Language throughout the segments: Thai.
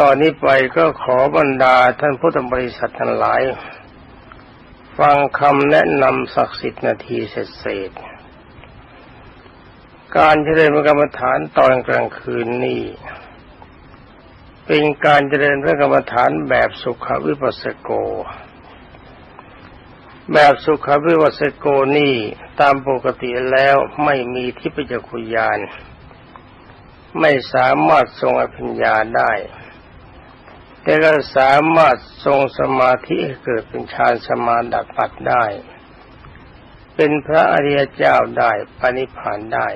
ตอนนี้ไปก็ขอบรรดาท่านพุทธบริษัททั้งหลาย ฟังคำแนะนำศักดิ์สิทธิ์นาทีเสร็จเสร็จการเจริญพระกรรมฐานตอนกลางคืนนี้เป็นการเจริญพระกรรมฐานแบบสุขวิปัสสโก แบบสุขวิปัสสโกนี่ตามปกติแล้วไม่มีทิพยคุยาน ไม่สามารถทรงอภิญญาได้ แต่ก็สามารถทรงสมาธิให้เกิดเป็นฌานสมาดับปัดได้ เป็นพระอริยเจ้าได้ปณิพานได้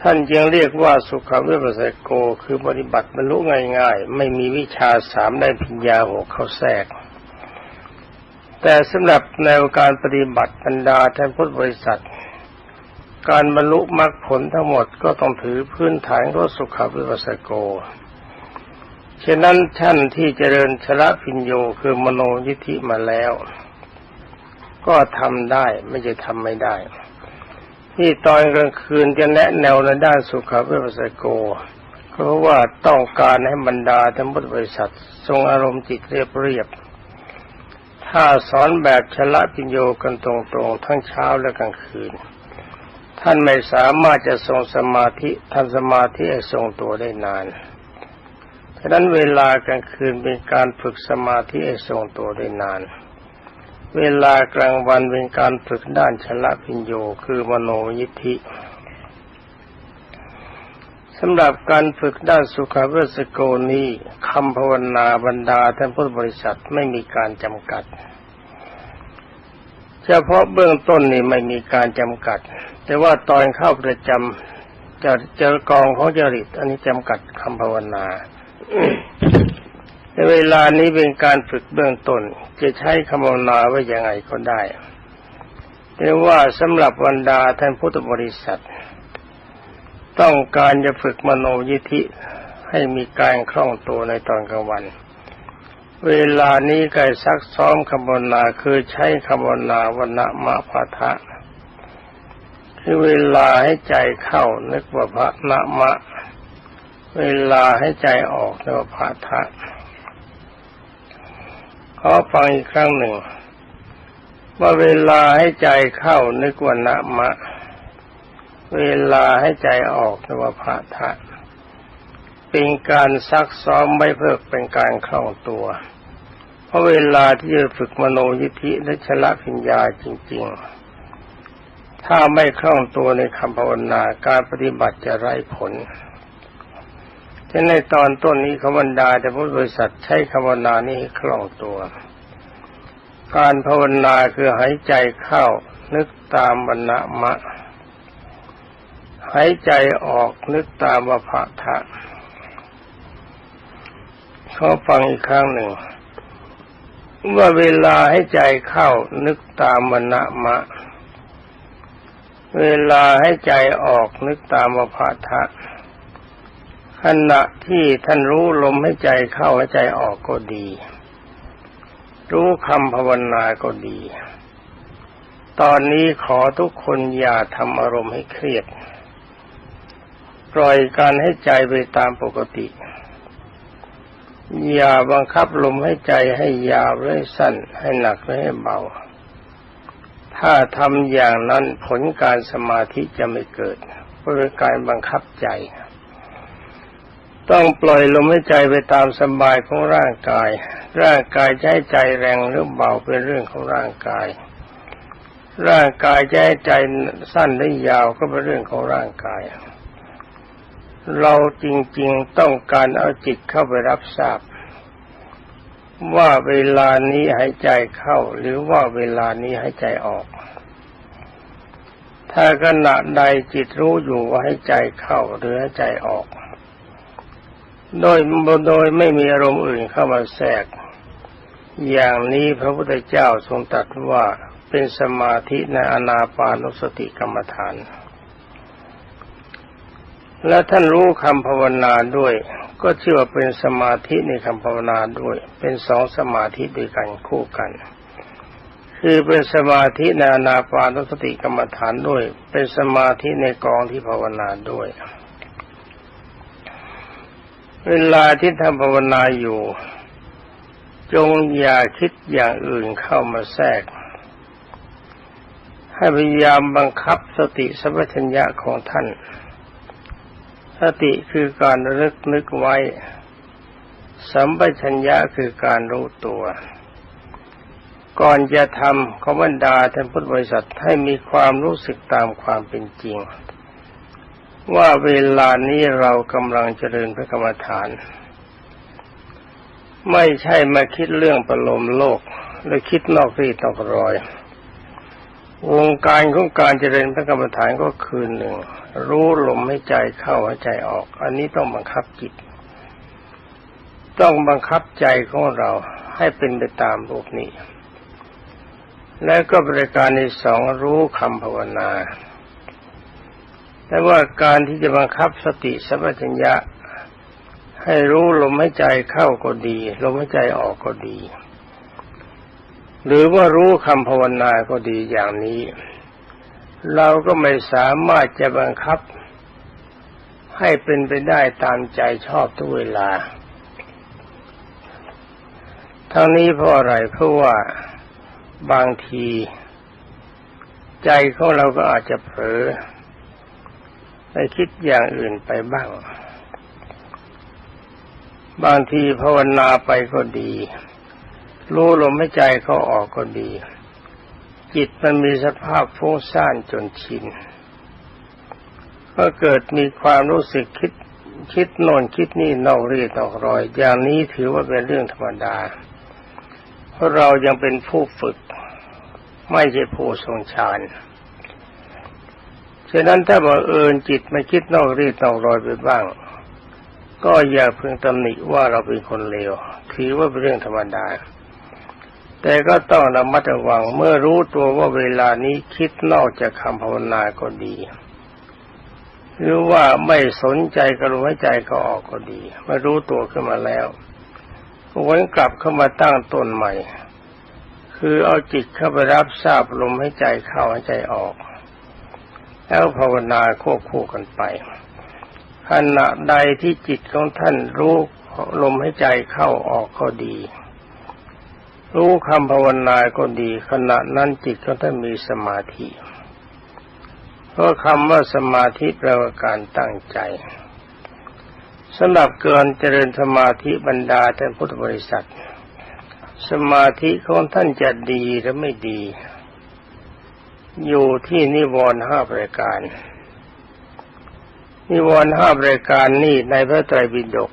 ท่านจึงเรียกว่าสุขวิปัสสโกคือปฏิบัติบรรลุง่ายๆ ไม่มีวิชาสามได้พิญญาหกเข้าแทรก แต่สำหรับแนวการปฏิบัติบรรดาท่านพุทธบริษัท การบรรลุมรรคผลทั้งหมดก็ต้องถือพื้นฐานของสุขวิปัสสโก ฉะนั้นท่านที่เจริญชละพิญโยคือมโนยิธิมาแล้ว ก็ทำได้ไม่ใช่ทำไม่ได้ ที่ตอนกลางคืนจะแนะแนวในด้านสุขวิปัสโก เพราะว่าต้องการให้บรรดาท่านพุทธบริษัท ทรงอารมณ์จิตเรียบเรียบ ถ้าสอนแบบชละพิญโยกันตรงๆ ทั้งเช้าและกลางคืน ท่านไม่สามารถจะทรงสมาธิทำสมาธิให้ทรงตัวได้นานะนั้นเวลากลางคืนเป็นการฝึกสมาธิให้ทรงตัวได้นาน เวลากลางวันเป็นการฝึกด้านชละพิญโยคือมโนยิทธิสำหรับการฝึกด้านสุขเวสโกนี้คำภาวนาบรรดาท่านพุทธบริษัทไม่มีการจำกัด เฉพาะเบื้องต้นนี่ไม่มีการจำกัด แต่ว่าตอนเข้าประจำจะเจอกองของจริตอันนี้จำกัดคำภาวนา ในเวลานี้เป็นการฝึกเบื้องต้น จะใช้คำภาวนาไว้ยังไงก็ได้ แต่ว่าสำหรับบรรดาท่านพุทธบริษัท ต้องการจะฝึกมโนยิธิให้มีการคล่องตัวในตอนกลางวัน เวลานี้กายซักซ้อมคำภาวนาคือใช้คำภาวนาวันมะพะทะคือเวลาให้ใจเข้านึกว่าพระนะมะ เวลาให้ใจออกนึกว่าทะขอฟังอีกครั้งหนึ่ง ว่าเวลาให้ใจเข้านึกว่านะมะ เวลาให้ใจออกนึกว่าพะทะเป็นการซักซ้อมไม่เพื่อเป็นการคล่องตัว เพราะเวลาที่จะฝึกมโนยิธิและชละพิญญาจริง ๆ ถ้าไม่คล่องตัวในคำภาวนาการปฏิบัติจะไร้ผล ฉะนั้นในตอนต้นนี้ขบรรดาแต่พุทธบริษัทใช้คำภาวนานี้คล่องตัว การภาวนาคือหายใจเข้านึกตามบรรณมะ หายใจออกนึกตามวภะทะเขาฟังอีกครั้งหนึ่ง ว่าเวลาให้ใจเข้านึกตามบรรณมะ เวลาให้ใจออกนึกตามวภะทะ ขณะที่ท่านรู้ลมให้ใจเข้าให้ใจออกก็ดี รู้คำภาวนาก็ดี ตอนนี้ขอทุกคนอย่าทำอารมณ์ให้เครียด ปล่อยการให้ใจไปตามปกติ อย่าบังคับลมให้ใจให้ยาวหรือสั้นให้หนักหรือให้เบา ถ้าทำอย่างนั้นผลการสมาธิจะไม่เกิดเพราะการบังคับใจ ต้องปล่อยลมให้ใจไปตามสบายของร่างกาย ร่างกายจะให้ใจแรงหรือเบาเป็นเรื่องของร่างกาย ร่างกายจะให้ใจสั้นหรือยาวก็เป็นเรื่องของร่างกาย เราจริงๆต้องการเอาจิตเข้าไปรับทราบ ว่าเวลานี้หายใจเข้าหรือว่าเวลานี้หายใจออกถ้าขณะใดจิตรู้อยู่ว่าให้ใจเข้าหรือให้ใจออก โดยโดยไม่มีอารมณ์อื่นเข้ามาแทรก อย่างนี้พระพุทธเจ้าทรงตรัสว่าเป็นสมาธิในอนาปานุสติกรรมฐาน และท่านรู้คำภาวนาด้วย ก็เชื่อว่าเป็นสมาธิในคำภาวนาด้วย เป็นสองสมาธิด้วยกันคู่กัน คือเป็นสมาธิในอนาปานุสติกรรมฐานด้วย เป็นสมาธิในกองที่ภาวนาด้วย เวลาที่ทำภาวนาอยู่ จงอย่าคิดอย่างอื่นเข้ามาแทรก ให้พยายามบังคับสติสัมปชัญญะของท่าน สติคือการระลึกนึกไว้ สัมปชัญญะคือการรู้ตัว ก่อนจะทำขบรรดาท่านพุทธบริษัทให้มีความรู้สึกตามความเป็นจริง ว่าเวลานี้เรากำลังเจริญพระกรรมฐาน ไม่ใช่มาคิดเรื่องประโลมโลกหรือคิดนอกรีนอกรอยวงการของการเจริญพระกรรมฐานก็คือหนึ่ง รู้ลมให้ใจเข้าหายใจออก อันนี้ต้องบังคับจิต ต้องบังคับใจของเราให้เป็นไปตามรูปนี้ และก็บริการในสองรู้คำภาวนา แต่ว่าการที่จะบังคับสติสัมปชัญญะ ให้รู้ลมหายใจเข้าก็ดี ลมหายใจออกก็ดี หรือว่ารู้คำภาวนาก็ดีอย่างนี้ เราก็ไม่สามารถจะบังคับ ให้เป็นไปได้ตามใจชอบทุกเวลา ทั้งนี้เพราะอะไรเพราะว่าบางที ใจของเราก็อาจจะเผลอ ไปคิดอย่างอื่นไปบ้าง บางทีภาวนาไปก็ดี รู้ลมหายใจเขาออกก็ดี จิตมันมีสภาพฟุ้งซ่านจนชิน ก็เกิดมีความรู้สึกคิดคิดโน่นคิดนี่นอกรีดนอกรอย อย่างนี้ถือว่าเป็นเรื่องธรรมดา เพราะเรายังเป็นผู้ฝึก ไม่ใช่ผู้ทรงฌาน ฉะนั้นถ้าบังเอิญจิตไม่คิดนอกรีดนอกรอยไปบ้าง ก็อย่าเพึงตำหนิว่าเราเป็นคนเลวถือว่าเป็นเรื่องธรรมดา แต่ก็ต้องระมัดระวังเมื่อรู้ตัวว่าเวลานี้คิดนอกจากคำภาวนาก็ดี หรือว่าไม่สนใจกระลมหายใจก็ออกก็ดีเมื่อรู้ตัวขึ้นมาแล้ววนกลับเข้ามาตั้งต้นใหม่ คือเอาจิตเข้าไปรับทราบลมหายใจเข้าหายใจออก แล้วภาวนาควบคู่กันไป ขณะใดที่จิตของท่านรู้ลมหายใจเข้าออกก็ดี รู้คำภาวนาก็ดี ขณะนั้นจิตของท่านมีสมาธิเพราะคำว่าสมาธิแปลว่าการตั้งใจสำหรับเกินเจริญสมาธิบรรดาท่านพุทธบริษัท สมาธิของท่านจะดีหรือไม่ดี อยู่ที่นิวรณ์ห้าประการ นิวรณ์ห้าประการนี้ในพระไตรปิฎก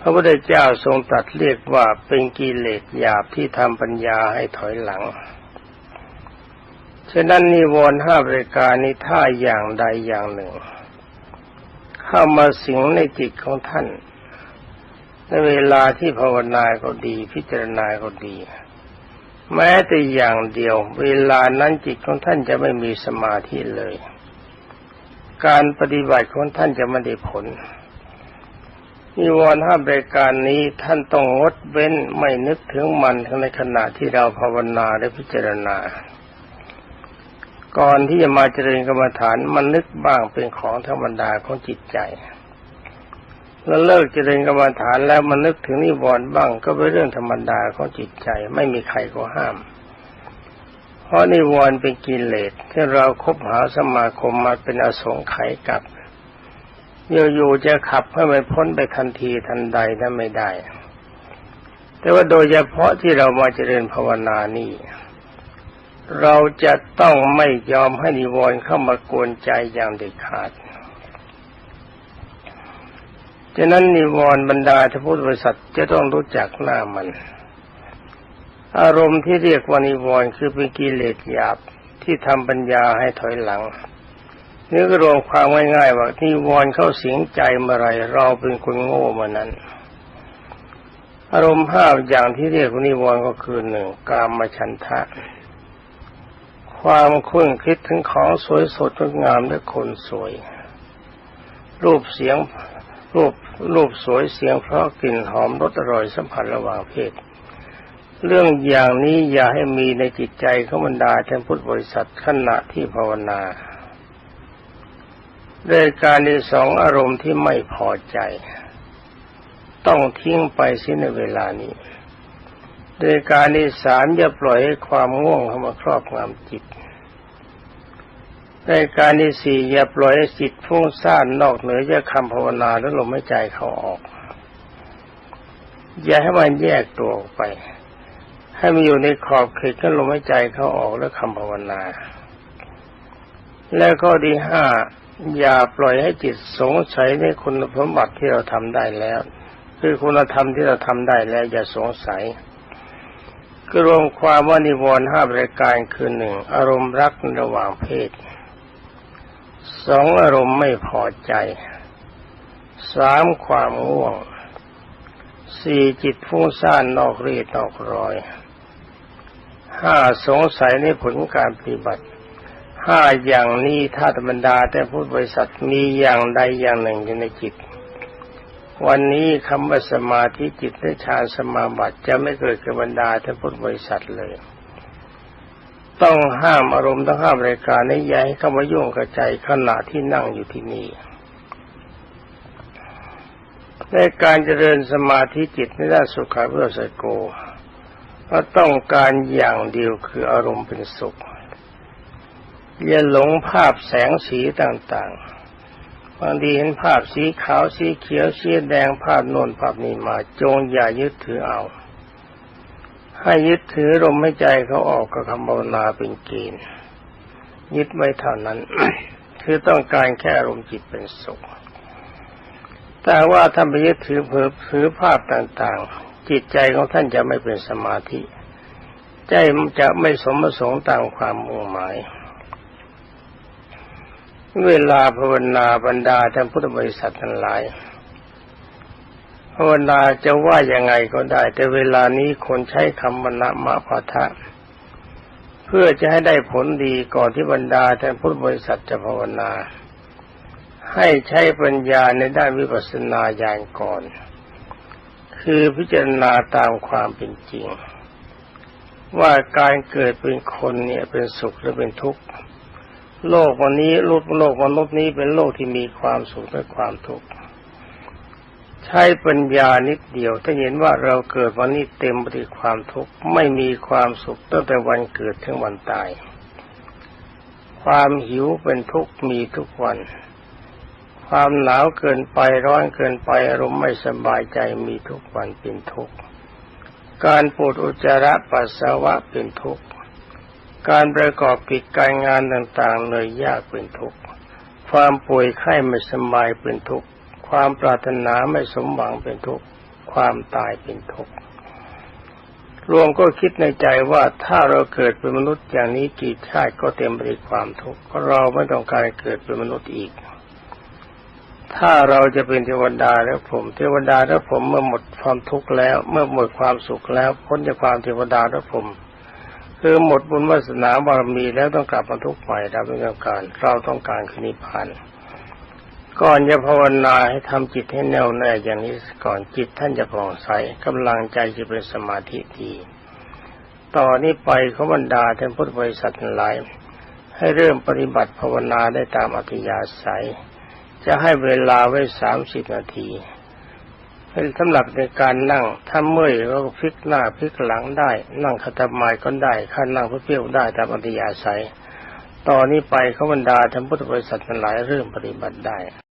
พระพุทธเจ้าทรงตรัสเรียกว่าเป็นกิเลสหยาบที่ทำปัญญาให้ถอยหลัง ฉะนั้นนิวรณ์ห้าประการนี้ถ้าอย่างใดอย่างหนึ่ง เข้ามาสิงในจิตของท่าน ในเวลาที่ภาวนาก็ดีพิจารณาก็ดี แม้แต่อย่างเดียว เวลานั้นจิตของท่านจะไม่มีสมาธิเลย การปฏิบัติของท่านจะไม่ได้ผลนิวรณ์ห้ารายการนี้ท่านต้องงดเว้นไม่นึกถึงมันทั้งในขณะที่เราภาวนาและพิจารณา ก่อนที่จะมาเจริญกรรมฐานมันนึกบ้างเป็นของธรรมดาของจิตใจ แล้วเลิกเจริญกรรมฐานแล้วมันนึกถึงนิวรณ์บ้างก็เป็นเรื่องธรรมดาของจิตใจ ไม่มีใครก็ห้าม เพราะนิวรณ์เป็นกิเลสที่เราคบหาสมาคมมาเป็นอสงไขยกับอยู่ๆจะขับให้มันพ้นไปทันทีทันใดนั้นไม่ได้ แต่ว่าโดยเฉพาะที่เรามาเจริญภาวนานี่เราจะต้องไม่ยอมให้นิวรณ์เข้ามากวนใจอย่างเด็ดขาด ฉะนั้นนิวรณ์บรรดาทพุทธบริษัทจะต้องรู้จักหน้ามัน อารมณ์ที่เรียกว่านิวรณ์คือเป็นกิเลสหยาบที่ทำปัญญาให้ถอยหลังนี่ก็รวมความง่ายๆว่านิวรณ์เข้าสิงใจเมื่อไรเราเป็นคนโง่เมื่อนั้น อารมณ์ห้าอย่างที่เรียกว่านิวรณ์ก็คือหนึ่งกามฉันทะ ความคุ้นคิดถึงของสวยสดงดงามและคนสวย รูปเสียง รูปรูปสวยเสียงเพราะกลิ่นหอมรสอร่อยสัมผัสระหว่างเพศ เรื่องอย่างนี้อย่าให้มีในจิตใจของบรรดาท่านพุทธบริษัทขณะที่ภาวนาด้วยการในสองอารมณ์ที่ไม่พอใจ ต้องทิ้งไปเสิในเวลานี้โดยการที่สามอย่าปล่อยให้ความง่วงเข้ามาครอบงำจิต ในการที่สี่อย่าปล่อยให้จิตฟุ้งซ่านนอกเหนือจากคำภาวนาแล้วลมหายใจเขาออก อย่าให้มันแยกตัวออกไป ให้มันอยู่ในขอบเขตของลมหายใจเขาออกและคำภาวนา แล้วก็ที่ห้าอย่าปล่อยให้จิตสงสัยในคุณสมบัติที่เราทำได้แล้ว คือคุณธรรมที่เราทำได้แล้ว อย่าสงสัยก็รวมความว่านิวรณ์ห้าประการคือหนึ่งอารมณ์รักระหว่างเพศ สองอารมณ์ไม่พอใจสามความง่วงสี่จิตฟุ้งซ่านนอกรีดนอกรอยห้าสงสัยในผลการปฏิบัติห้าอย่างนี้ถ้าธรรมดาแต่พูดบริษัทมีอย่างใดอย่างหนึ่งอยู่ในจิต วันนี้คำว่าสมาธิจิตและฌานสมาบัติจะไม่เกิดกับบรรดาท่านพุทธบริษัทเลย ต้องห้ามอารมณ์ต้องห้ามรายการนี้อย่าให้เข้ามายุ่งกับใจขณะที่นั่งอยู่ที่นี่ในการเจริญสมาธิจิตในด้านสุขาเพื่อสโกก็ต้องการอย่างเดียวคืออารมณ์เป็นสุขอย่าหลงภาพแสงสีต่างๆ บางทีเห็นภาพสีขาวสีเขียวสีแดงภาพโน่นภาพนี้มาจงอย่ายึดถือเอา ให้ยึดถือลมหายใจเขาออกกับคำภาวนาเป็นเกณฑ์ยึดไว้เท่านั้น คือต้องการแค่อารมจิตเป็นสุข แต่ว่าท่านไปยึดถือเผอถือภาพต่างๆ จิตใจของท่านจะไม่เป็นสมาธิ ใจมันจะไม่สมประสงค์ตามความมุ่งหมาย เวลาภาวนาบรรดาท่านพุทธบริษัททั้งหลาย ภาวนาจะว่ายังไงก็ได้ แต่เวลานี้คนใช้คำวนะมะพะทะ เพื่อจะให้ได้ผลดีก่อนที่บรรดาท่านพุทธบริษัทจะภาวนา ให้ใช้ปัญญาในด้านวิปัสสนาญาณก่อน คือพิจารณาตามความเป็นจริง ว่าการเกิดเป็นคนเนี่ยเป็นสุขหรือเป็นทุกข์ โลกวันนี้โลกโลกมนุษย์นี้เป็นโลกที่มีความสุขและความทุกข์ ใช้ปัญญานิดเดียว ถ้าเห็นว่าเราเกิดวันนี้เต็มไปด้วยความทุกข์ไม่มีความสุขตั้งแต่วันเกิดถึงวันตาย ความหิวเป็นทุกข์มีทุกวัน ความหนาวเกินไปร้อนเกินไปอารมณ์ไม่สบายใจมีทุกวันเป็นทุกข์การปวดอุจจาระปัสสาวะเป็นทุกข์การประกอบกิจการงานต่างๆเหนื่อยยากเป็นทุกข์ความป่วยไข้ไม่สบายเป็นทุกข์ ความปรารถนาไม่สมหวังเป็นทุกข์ความตายเป็นทุกข์รวมก็คิดในใจว่าถ้าเราเกิดเป็นมนุษย์อย่างนี้กี่ชาติก็เต็มไปด้วยความทุกข์เราะเราไม่ต้องการเกิดเป็นมนุษย์อีก ถ้าเราจะเป็นเทวดาแล้วผมเทวดาแล้วผมเมื่อหมดความทุกข์แล้ว เมื่อหมดความสุขแล้วพ้นจากความเทวดาแล้วผมคือหมดบุญวาสนาบารมีแล้วต้องกลับมาทุกข์ใหม่เราไม่ต้องการ เราต้องการคือนิพพาน ก่อนจะภาวนาให้ทำจิตให้แน่วแน่อย่างนี้ก่อนจิตท่านจะผ่องใสกำลังใจจะเป็นสมาธิดีต่อนนี้ไปขบรรดาท่านพุทธบริษัทหลาย ให้เริ่มปฏิบัติภาวนาได้ตามอัธยาศัย จะให้เวลาไว้สามสิบนาทีเป็นสำหรับในการนั่งถ้าเมื่อยก็พลิกหน้าพลิกหลังได้ นั่งคตมายก็ได้ข้านั่งเพื่อได้ตามอัธยาศัย ตอนนี้ไปเขาบรรดาท่านพุทธบริษัททั้งหลายเริ่มปฏิบัติได้